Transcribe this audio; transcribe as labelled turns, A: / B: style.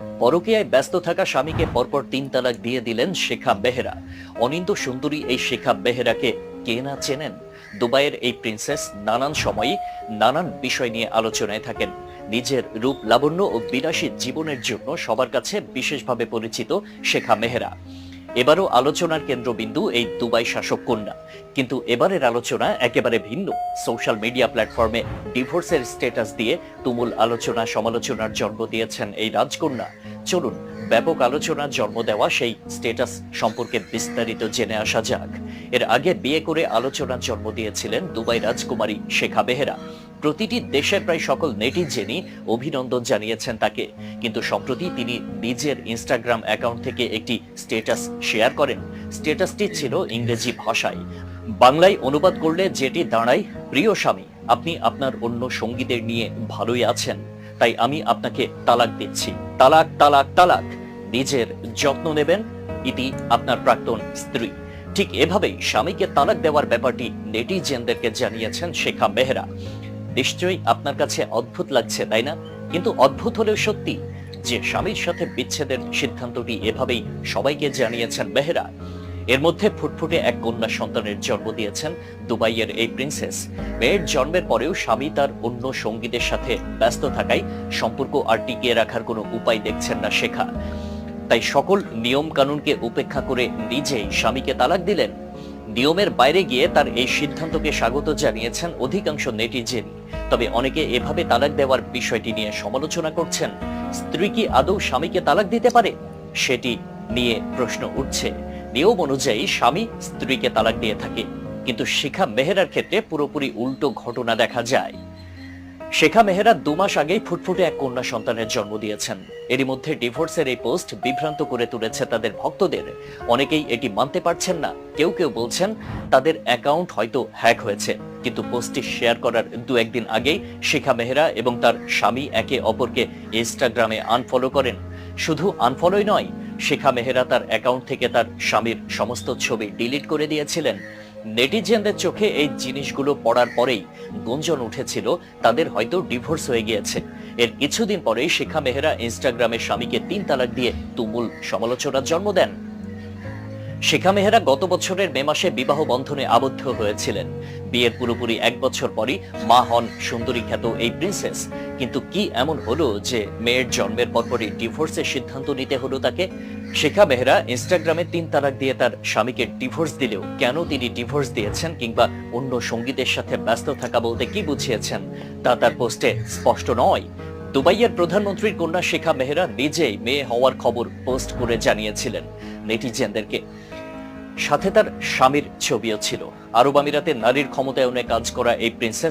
A: পরকীয়ায় ব্যস্ত থাকা স্বামীকে পরপর তিন তালাক দিয়ে দিলেন শেখা বেহেরা। অনিন্দ সুন্দরী এই শেখা বেহেরাকে কে না চেনেন? দুবাইয়ের এই প্রিন্সেস নানান সময়ই নানান বিষয় নিয়ে আলোচনায় থাকেন। নিজের রূপ লাবণ্য ও বিলাসী জীবনের জন্য সবার কাছে বিশেষভাবে পরিচিত শেখা মেহেরা এবারও আলোচনার কেন্দ্রবিন্দু এই দুবাই শাসক কন্যা। কিন্তু এবারের আলোচনা একেবারে ভিন্ন। সোশ্যাল মিডিয়া প্ল্যাটফর্মে ডিভোর্সের স্ট্যাটাস দিয়ে তুমুল আলোচনা সমালোচনার জন্ম দিয়েছেন এই রাজকন্যা। চলুন, ব্যাপক আলোচনার জন্ম দেওয়া সেই স্ট্যাটাস সম্পর্কে বিস্তারিত জেনে আসা যাক। এর আগে বিয়ে করে আলোচনার জন্ম দিয়েছিলেন দুবাই রাজকুমারী শেখা বেহেরা। প্রতিটি দেশের প্রায় সকল নেটিজেনই অভিনন্দন জানিয়েছেন তাকে। কিন্তু সম্প্রতি তিনি নিজের ইনস্টাগ্রাম অ্যাকাউন্ট থেকে একটি স্টেটাস শেয়ার করেন। স্টেটাসটি ছিল ইংরেজি ভাষায়। বাংলায় অনুবাদ করলে যেটি দাঁড়ায়, প্রিয় স্বামী, আপনি আপনার অন্য সঙ্গীদের নিয়ে ভালোই আছেন। তাই আমি আপনাকে তালাক দিচ্ছি। তালাক তালাক তালাক। নিজের যত্ন নেবেন, ইতি আপনার প্রাক্তন স্ত্রী। ঠিক এভাবেই স্বামীকে তালাক দেওয়ার ব্যাপারটি নেটিজেনদেরকে জানিয়েছেন শেখা মেহরা। নিশ্চয়ই আপনার কাছে অদ্ভুত লাগছে, তাই না? কিন্তু অদ্ভুত হলেও সত্যি যে স্বামীর সাথে বিচ্ছেদের সিদ্ধান্তটি এভাবেই সবাইকে জানিয়েছেন মেহরা। এর মধ্যে ফুটফুটে এক কন্যা সন্তানের জন্ম দিয়েছেন দুবাইয়ের এই প্রিন্সেস। মেয়ের জন্মের পরেও স্বামী তার অন্য সঙ্গীদের সাথে ব্যস্ত থাকায় সম্পর্ক আর টিকিয়ে রাখার কোনো উপায় দেখছেন না শেখা। তাই সকল নিয়ম কানুনকে উপেক্ষা করে নিজেই স্বামীকে তালাক দিলেন। নিয়মের বাইরে গিয়ে তার এই সিদ্ধান্তকে স্বাগত জানিয়েছেন অধিকাংশ নেটিজেন তবে অনেকে এভাবে তালাক দেওয়ার বিষয়টি নিয়ে সমালোচনা করছেন। স্ত্রী কি আদৌ স্বামীকে তালাক দিতে পারে? সেটি নিয়ে প্রশ্ন উঠছে। নিয়ম অনুযায়ী স্বামী স্ত্রীকে তালাক দিয়ে থাকে। কিন্তু শিখা মেহেরার ক্ষেত্রে পুরোপুরি উল্টো ঘটনা দেখা যায়। শেখা মেহেরা দু মাস আগেই ফুটফুটে এক কন্যা সন্তানের জন্ম দিয়েছেন। এরই মধ্যে ডিভোর্সের এই পোস্ট বিভ্রান্ত করে তুলেছে তাদের ভক্তদের। অনেকেই এটি মানতে পারছেন না। কেউ কেউ বলছেন, তাদের অ্যাকাউন্ট হয়তো হ্যাক হয়েছে। কিন্তু পোস্টটি শেয়ার করার দু একদিন আগেই শেখা মেহেরা এবং তার স্বামী একে অপরকে ইনস্টাগ্রামে আনফলো করেন। শুধু আনফলোই নয়, শেখা মেহেরা তার অ্যাকাউন্ট থেকে তার স্বামীর সমস্ত ছবি ডিলিট করে দিয়েছিলেন। নেটিজেনদের চোখে এই জিনিসগুলো পড়ার পরেই গুঞ্জন উঠেছিল, তাদের হয়তো ডিভোর্স হয়ে গিয়েছে। এর কিছুদিন পরেই শিখা মেহরা ইনস্টাগ্রামে স্বামীকে তিন তালাক দিয়ে তুমুল সমালোচনার জন্ম দেন। শেখা মেহেরা গত বছরের মে মাসে বিবাহ বন্ধনে আবদ্ধ হয়েছিলেন। বিয়ের পুরোপুরি এক বছর পরই মা হন সুন্দরী খ্যাত এই প্রিন্সেস কিন্তু কি এমন হলো যে মেয়ের জন্মের পরপরই ডিভোর্সের সিদ্ধান্ত নিতে হলো তাকে? শেখা মেহরা ইনস্টাগ্রামে তিন তালাক দিয়ে তার স্বামীকে ডিভোর্স দিলেও কেন তিনি ডিভোর্স দিয়েছেন কিংবা অন্য সঙ্গীদের সাথে ব্যস্ত থাকা বলতে কি বুঝিয়েছেন তা তার পোস্টে স্পষ্ট নয়। দুবাইয়ের প্রধানমন্ত্রীর কন্যা শেখা মেহরা নিজেই মেয়ে হওয়ার খবর পোস্ট করে জানিয়েছিলেন। নেটিজেনদেরকে। সাথে তার স্বামীর ছবিও ছিল। আরব আমিরাতে নারীর ক্ষমতায়নে কাজ করা এই প্রিন্সেস